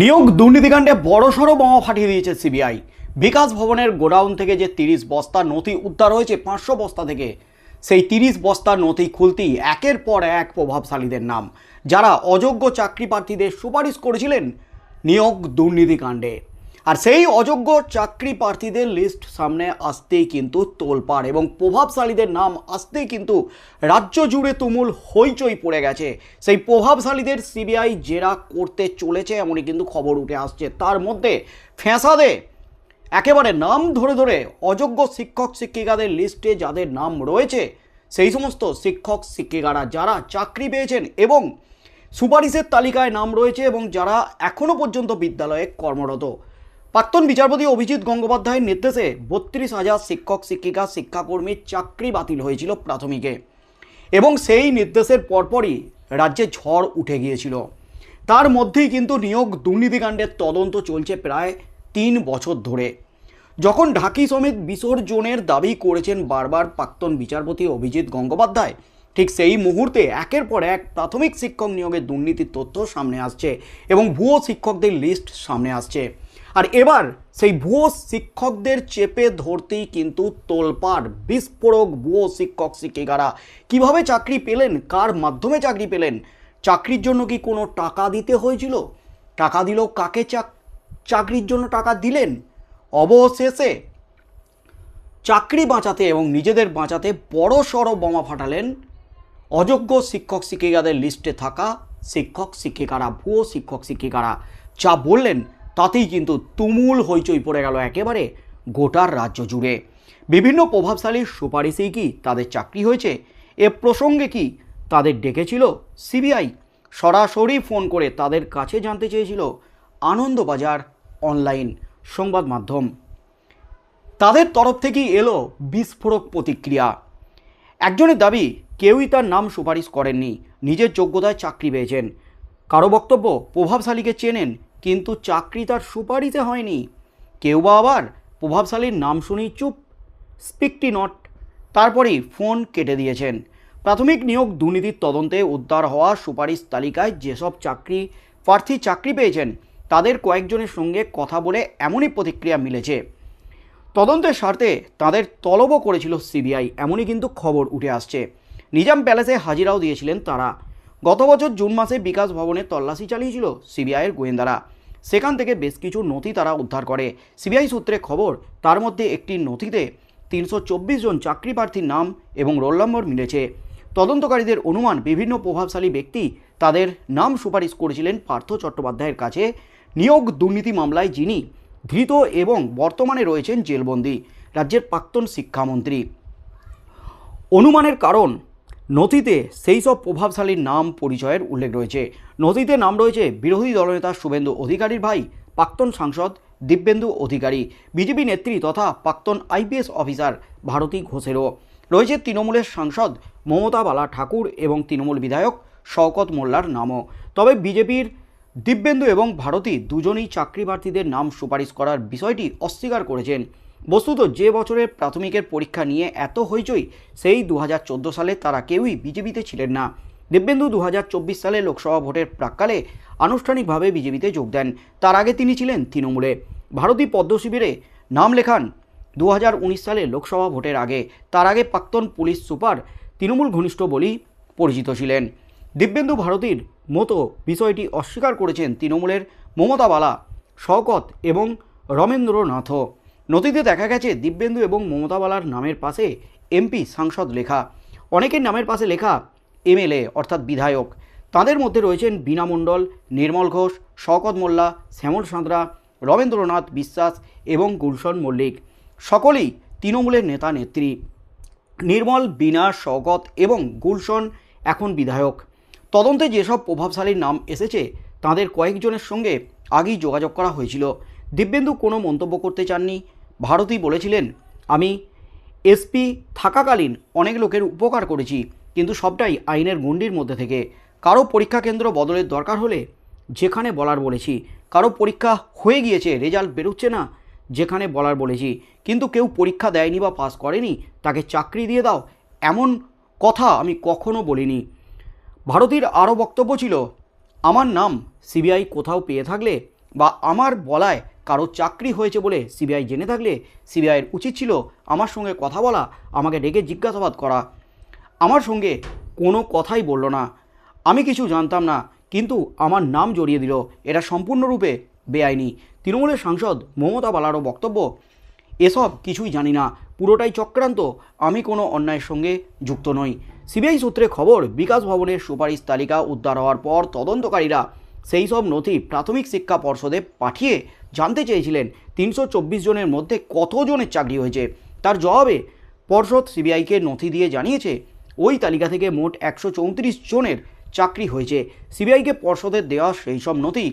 নিয়োগ দুর্নীতিকাণ্ডে বড়সড় বোমা ফাটিয়ে দিয়েছে সিবিআই। বিকাশ ভবনের গোডাউন থেকে যে তিরিশ বস্তা নথি উদ্ধার হয়েছে, পাঁচশো বস্তা থেকে, সেই তিরিশ বস্তার নথি খুলতেই একের পর এক প্রভাবশালীদের নাম। যারা অযোগ্য চাকরি প্রার্থীদের সুপারিশ করেছিলেন নিয়োগ দুর্নীতিকাণ্ডে। আর সেই অযোগ্য চাকরি প্রার্থীদের লিস্ট সামনে আসতেই কিন্তু তোলপাড় এবং প্রভাবশালীদের নাম আসতেই কিন্তু রাজ্য জুড়ে তুমুল হইচই পড়ে গেছে। সেই প্রভাবশালীদের সিবিআই জেরা করতে চলেছে এমনই কিন্তু খবর উঠে আসছে। তার মধ্যে ফ্যাঁসাদে একেবারে নাম ধরে ধরে অযোগ্য শিক্ষক শিক্ষিকাদের লিস্টে যাদের নাম রয়েছে, সেই সমস্ত শিক্ষক শিক্ষিকারা যারা চাকরি পেয়েছেন এবং সুপারিশের তালিকায় নাম রয়েছে এবং যারা এখনও পর্যন্ত বিদ্যালয়ে কর্মরত। প্রাক্তন বিচারপতি অভিজিৎ গঙ্গোপাধ্যায়ের নির্দেশে বত্রিশ হাজার শিক্ষক, শিক্ষিকা শিক্ষাকর্মীর চাকরি বাতিল হয়েছিল প্রাথমিকে এবং সেই নির্দেশের পরপরই রাজ্যে ঝড় উঠে গিয়েছিল। তার মধ্যেই কিন্তু নিয়োগ দুর্নীতিকাণ্ডের তদন্ত চলছে প্রায় তিন বছর ধরে। যখন ঢাকি সমেত বিসর্জনের দাবি করেছেন বারবার প্রাক্তন বিচারপতি অভিজিৎ গঙ্গোপাধ্যায়, ঠিক সেই মুহূর্তে একের পর এক প্রাথমিক শিক্ষক নিয়োগের দুর্নীতির তথ্য সামনে আসছে এবং ভুয়ো শিক্ষকদের লিস্ট সামনে আসছে। আর এবার সেই ভুয়ো শিক্ষকদের চেপে ধরতেই কিন্তু তোলপাড়, বিস্ফোরক ভুয়ো শিক্ষক শিক্ষিকারা। কীভাবে চাকরি পেলেন? কার মাধ্যমে চাকরি পেলেন? চাকরির জন্য কি কোনো টাকা দিতে হয়েছিল? টাকা দিলেও কাকে চাক, চাকরির জন্য টাকা দিলেন? অবশেষে চাকরি বাঁচাতে এবং নিজেদের বাঁচাতে বড় সড়ো বোমা ফাটালেন অযোগ্য শিক্ষক শিক্ষিকাদের লিস্টে থাকা শিক্ষক শিক্ষিকারা, ভুয়ো শিক্ষক শিক্ষিকারা। যা বললেন তাতেই কিন্তু তুমুল হইচই পড়ে গেল একেবারে গোটার রাজ্য জুড়ে। বিভিন্ন প্রভাবশালীর সুপারিশেই কি তাদের চাকরি হয়েছে? এ প্রসঙ্গে কি তাদের ডেকেছিল সিবিআই? সরাসরি ফোন করে তাদের কাছে জানতে চেয়েছিল আনন্দবাজার অনলাইন সংবাদ মাধ্যম। তাদের তরফ থেকেই এলো বিস্ফোরক প্রতিক্রিয়া। একজনের দাবি, কেউই তার নাম সুপারিশ করেননি, নিজের যোগ্যতায় চাকরি পেয়েছেন। কারও বক্তব্য প্রভাবশালীকে চেনেন কিন্তু চাকরি তার সুপারিশে হয়নি। কেউ বা আবার প্রভাবশালীর নাম শুনেই চুপ, স্পিকটি নট, তারপরেই ফোন কেটে দিয়েছেন। প্রাথমিক নিয়োগ দুর্নীতির তদন্তে উদ্ধার হওয়া সুপারিশ তালিকায় যেসব চাকরি, প্রার্থী চাকরি পেয়েছেন, তাদের কয়েকজনের সঙ্গে কথা বলে এমনই প্রতিক্রিয়া মিলেছে। তদন্তের স্বার্থে তাদের তলবও করেছিল সিবিআই, এমনই কিন্তু খবর উঠে আসছে। নিজাম প্যালেসে হাজিরাও দিয়েছিলেন তারা। গত বছর জুন মাসে বিকাশ ভবনে তল্লাশি চালিয়েছিল সিবিআইয়ের গোয়েন্দারা। সেখান থেকে বেশ কিছু নথি তারা উদ্ধার করে। সিবিআই সূত্রে খবর, তার মধ্যে একটি নথিতে তিনশো চব্বিশ জন চাকরি প্রার্থীর নাম এবং রোল নম্বর মিলেছে। তদন্তকারীদের অনুমান বিভিন্ন প্রভাবশালী ব্যক্তি তাদের নাম সুপারিশ করেছিলেন পার্থ চট্টোপাধ্যায়ের কাছে। নিয়োগ দুর্নীতি মামলায় যিনি ধৃত এবং বর্তমানে রয়েছেন জেলবন্দি, রাজ্যের প্রাক্তন শিক্ষামন্ত্রী। অনুমানের কারণ নথিতে সেই সব প্রভাবশালীর নাম পরিচয়ের উল্লেখ রয়েছে। নথিতে নাম রয়েছে বিরোধী দলনেতা শুভেন্দু অধিকারীর ভাই, প্রাক্তন সাংসদ দিব্যেন্দু অধিকারী, বিজেপি নেত্রী তথা প্রাক্তন আইপিএস অফিসার ভারতী ঘোষেরও। রয়েছে তৃণমূলের সাংসদ মমতা বালা ঠাকুর এবং তৃণমূল বিধায়ক শওকত মোল্লার নামও। তবে বিজেপির দিব্যেন্দু এবং ভারতী দুজনেই চাকরি প্রার্থীদের নাম সুপারিশ করার বিষয়টি অস্বীকার করেছেন। বস্তুত যে বছরের প্রাথমিকের পরীক্ষা নিয়ে এত হইচই, সেই দু হাজার চোদ্দ সালে তারা কেউই বিজেপিতে ছিলেন না। দিব্যেন্দু দু হাজার চব্বিশ সালে লোকসভা ভোটের প্রাক্কালে আনুষ্ঠানিকভাবে বিজেপিতে যোগ দেন। তার আগে তিনি ছিলেন তৃণমূলে। ভারতী পদ্মশিবিরে নাম লেখান দু হাজার উনিশ সালে লোকসভা ভোটের আগে। তার আগে প্রাক্তন পুলিশ সুপার তৃণমূল ঘনিষ্ঠ বলেই পরিচিত ছিলেন। দিব্যেন্দু ভারতীর মতো বিষয়টি অস্বীকার করেছেন তৃণমূলের মমতা বালা, শওকত এবং রমেন্দ্রনাথও। নথিতে দেখা গেছে দিব্যেন্দু এবং মমতা বালার নামের পাশে এমপি, সাংসদ লেখা। অনেকের নামের পাশে লেখা এমএলএ অর্থাৎ বিধায়ক। তাদের মধ্যে রয়েছেন বীণা মণ্ডল, নির্মল ঘোষ, শওকত মোল্লা, শ্যামল সাঁতরা, রবীন্দ্রনাথ বিশ্বাস এবং গুলশন মল্লিক। সকলেই তৃণমূলের নেতা, নেত্রী। নির্মল, বীণা, শওকত এবং গুলশন এখন বিধায়ক। তদন্তে যেসব প্রভাবশালীর নাম এসেছে, তাদের কয়েকজনের সঙ্গে আগেই যোগাযোগ করা হয়েছিল। দিব্যেন্দু কোনো মন্তব্য করতে চাননি। ভারতী বলেছিলেন, আমি এসপি থাকাকালীন অনেক লোকের উপকার করেছি, কিন্তু সবটাই আইনের গণ্ডির মধ্যে থেকে। কারও পরীক্ষা কেন্দ্র বদলের দরকার হলে যেখানে বলার বলেছি, কারও পরীক্ষা হয়ে গিয়েছে, রেজাল্ট বেরোচ্ছে না, যেখানে বলার বলেছি, কিন্তু কেউ পরীক্ষা দেয়নি বা পাস করেনি, তাকে চাকরি দিয়ে দাও, এমন কথা আমি কখনো বলিনি। ভারতীর আরও বক্তব্য ছিল, আমার নাম সিবিআই কোথাও পেয়ে থাকলে বা আমার বলায় কারও চাকরি হয়েছে বলে সিবিআই জেনে থাকলে সিবিআইয়ের উচিত ছিল আমার সঙ্গে কথা বলা, আমাকে ডেকে জিজ্ঞাসাবাদ করা। আমার সঙ্গে কোনো কথাই বলল না। আমি কিছু জানতাম না, কিন্তু আমার নাম জড়িয়ে দিল। এটা সম্পূর্ণরূপে বেআইনি। তৃণমূলের সাংসদ মমতা বালারও বক্তব্য, এসব কিছুই জানি না। পুরোটাই চক্রান্ত। আমি কোনো অন্যায়ের সঙ্গে যুক্ত নই। সিবিআই সূত্রে খবর, বিকাশ ভবনের সুপারিশ তালিকা উদ্ধার হওয়ার পর তদন্তকারীরা সেই সব নথি প্রাথমিক শিক্ষা পর্ষদে পাঠিয়ে জানতে চেয়েছিলেন তিনশো চব্বিশ জনের মধ্যে কতজনের চাকরি হয়েছে। তার জবাবে পর্ষদ সিবিআইকে নথি দিয়ে জানিয়েছে, ওই তালিকা থেকে মোট একশো চৌত্রিশ জনের চাকরি হয়েছে। সিবিআইকে পর্ষদের দেওয়া সেই সব নথি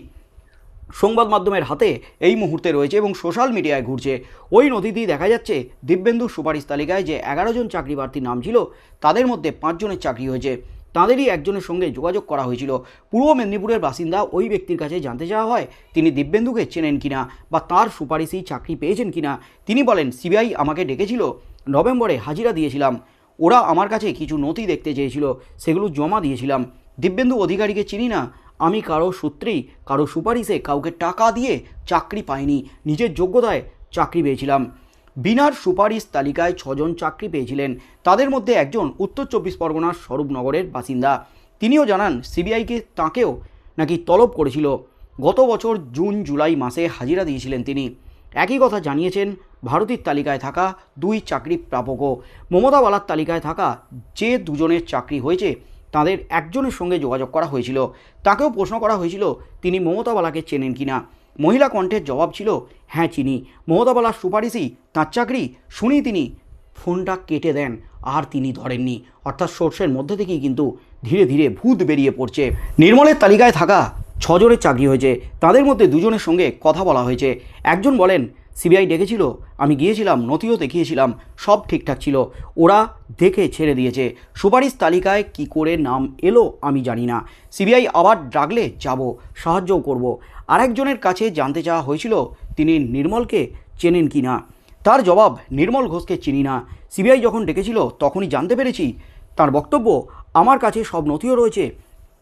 সংবাদ মাধ্যমের হাতে এই মুহূর্তে রয়েছে এবং সোশ্যাল মিডিয়ায় ঘুরছে। ওই নথিতেই দেখা যাচ্ছে দিব্যেন্দু সুপারিশ তালিকায় যে এগারো জন চাকরি প্রার্থীর নাম ছিল, তাদের মধ্যে পাঁচজনের চাকরি হয়েছে। তাঁদেরই একজনের সঙ্গে যোগাযোগ করা হয়েছিল। পূর্ব মেদিনীপুরের বাসিন্দা ওই ব্যক্তির কাছে জানতে চাওয়া হয়, তিনি দিব্যেন্দুকে চেনেন কিনা বা তার সুপারিশেই চাকরি পেয়েছেন কিনা। তিনি বলেন, সিবিআই আমাকে ডেকেছিল, নভেম্বরে হাজিরা দিয়েছিলাম। ওরা আমার কাছে কিছু নথি দেখতে চেয়েছিল, সেগুলো জমা দিয়েছিলাম। দিব্যেন্দু অধিকারীকে চিনি না। আমি কারও সূত্রেই, কারও সুপারিশে কাউকে টাকা দিয়ে চাকরি পাইনি। নিজের যোগ্যতায় চাকরি পেয়েছিলাম। বিনার সুপারিশ তালিকায় ছজন চাকরি পেয়েছিলেন। তাদের মধ্যে একজন উত্তর চব্বিশ পরগনার স্বরূপনগরের বাসিন্দা। তিনিও জানান সিবিআইকে তাঁকেও নাকি তলব করেছিল। গত বছর জুন, জুলাই মাসে হাজিরা দিয়েছিলেন তিনি। একই কথা জানিয়েছেন, ভারতীর তালিকায় থাকা দুই চাকরি প্রাপকও। মমতাওয়ালার তালিকায় থাকা যে দুজনের চাকরি হয়েছে, তাদের একজনের সঙ্গে যোগাযোগ করা হয়েছিল। তাকেও প্রশ্ন করা হয়েছিল, তিনি মমতাবালাকে চেনেন কিনা। মহিলা কণ্ঠের জবাব ছিল হ্যাঁ চিনি। মমতাবালার সুপারিশই তাঁর চাকরি শুনি তিনি ফোনটা কেটে দেন, আর তিনি ধরেননি। অর্থাৎ সোর্সের মধ্যে থেকেই কিন্তু ধীরে ধীরে ভূত বেরিয়ে পড়ছে। নির্মলের তালিকায় থাকা ছজনের চাকরি হয়েছে। তাদের মধ্যে দুজনের সঙ্গে কথা বলা হয়েছে। একজন বলেন সিবিআই ডেকেছিল, আমি গিয়েছিলাম, নথিও দেখিয়েছিলাম, সব ঠিকঠাক ছিল। ওরা দেখে ছেড়ে দিয়েছে। সুপারিশ তালিকায় কি করে নাম এলো আমি জানি না। সিবিআই আবার ডাকলে যাব, সাহায্যও করব। আরেকজনের কাছে জানতে চাওয়া হয়েছিল, তিনি নির্মলকে চেনেন কি না? তার জবাব, নির্মল ঘোষকে চিনি না। সিবিআই যখন ডেকেছিল, তখনই জানতে পেরেছি, তার বক্তব্য, আমার কাছে সব নথিও রয়েছে।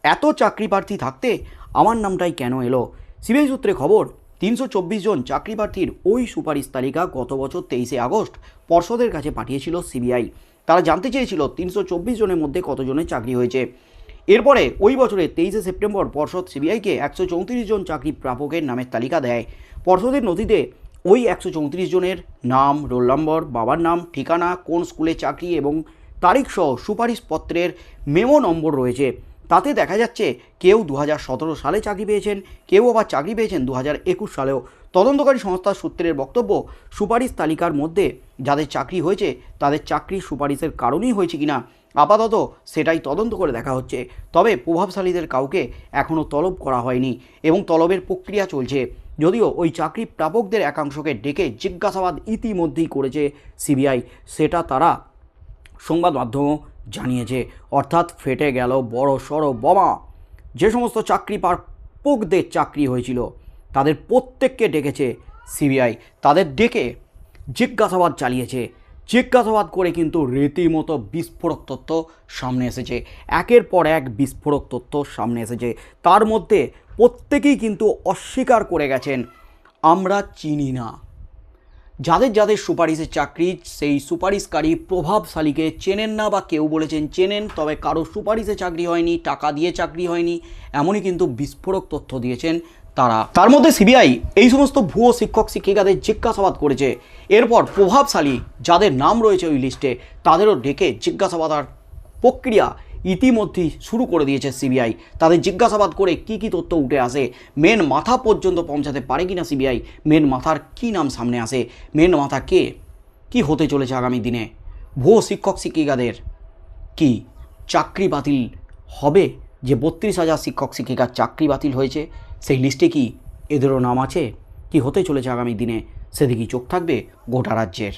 এত চাকরি প্রার্থী থাকতে আমার নামটাই কেন এলো? সিবিআই সূত্রে খবর তিনশো চব্বিশ জন চাকরি প্রার্থীর ওই সুপারিশ তালিকা গত বছর তেইশে আগস্ট পর্ষদের কাছে পাঠিয়েছিল সিবিআই। তারা জানতে চেয়েছিল তিনশো চব্বিশ জনের মধ্যে কতজনের চাকরি হয়েছে। এরপরে ওই বছরে তেইশে সেপ্টেম্বর পর্ষদ সিবিআইকে একশো চৌত্রিশ জন চাকরি প্রাপকের নামের তালিকা দেয়। পর্ষদের নথিতে ওই একশো চৌত্রিশ জনের নাম, রোল নম্বর, বাবার নাম, ঠিকানা, কোন স্কুলে চাকরি এবং তারিখসহ সুপারিশপত্রের মেমো নম্বর রয়েছে। তাতে দেখা যাচ্ছে কেউ দু হাজার সতেরো সালে চাকরি পেয়েছেন, কেউ আবার চাকরি পেয়েছেন দু একুশ সালেও। তদন্তকারী সংস্থার সূত্রের বক্তব্য, সুপারিশ তালিকার মধ্যে যাদের চাকরি হয়েছে, তাদের চাকরি সুপারিশের কারণেই হয়েছে কিনা, আপাতত সেটাই তদন্ত করে দেখা হচ্ছে। তবে প্রভাবশালীদের কাউকে এখনও তলব করা হয়নি এবং তলবের প্রক্রিয়া চলছে। যদিও ওই চাকরি প্রাপকদের একাংশকে ডেকে জিজ্ঞাসাবাদ ইতিমধ্যেই করেছে সিবিআই, সেটা তারা সংবাদ মাধ্যমও জানিয়েছে, অর্থাৎ ফেটে গেল বড় সড়ো বোমা। যে সমস্ত চাকরি প্রাপকদের চাকরি হয়েছিল, তাদের প্রত্যেককে ডেকেছে সিবিআই। তাদের ডেকে জিজ্ঞাসাবাদ চালিয়েছে। জিজ্ঞাসাবাদ করে কিন্তু রীতিমতো বিস্ফোরক তথ্য সামনে এসেছে। একের পর এক বিস্ফোরক তথ্য সামনে এসেছে। তার মধ্যে প্রত্যেকেই কিন্তু অস্বীকার করে গেছেন, আমরা চিনি না। যাদের যাদের সুপারিশের চাকরি, সেই সুপারিশকারী প্রভাবশালীকে চেনেন না বা কেউ বলেছেন চেনেন, তবে কারও সুপারিশে চাকরি হয়নি, টাকা দিয়ে চাকরি হয়নি, এমনই কিন্তু বিস্ফোরক তথ্য দিয়েছেন তারা। তার মধ্যে সিবিআই এই সমস্ত ভুয়ো শিক্ষক, শিক্ষিকাদের জিজ্ঞাসাবাদ করেছে। এরপর প্রভাবশালী যাদের নাম রয়েছে ওই লিস্টে, তাদেরও ডেকে জিজ্ঞাসাবাদার প্রক্রিয়া ইতিমধ্যেই শুরু করে দিয়েছে সিবিআই। তাদের জিজ্ঞাসাবাদ করে কি কি তথ্য উঠে আসে, মেন মাথা পর্যন্ত পৌঁছাতে পারে কি না সিবিআই, মেন মাথার কি নাম সামনে আসে, মেন মাথা কে, কি হতে চলেছে আগামী দিনে, ভুয়ো শিক্ষক শিক্ষিকাদের কি চাকরি বাতিল হবে, যে বত্রিশ হাজার শিক্ষক শিক্ষিকার চাকরি বাতিল হয়েছে, সেই লিস্টে কি এদেরও নাম আছে, কি হতে চলেছে আগামী দিনে, সেদিকেই চোখ থাকবে গোটা রাজ্যের।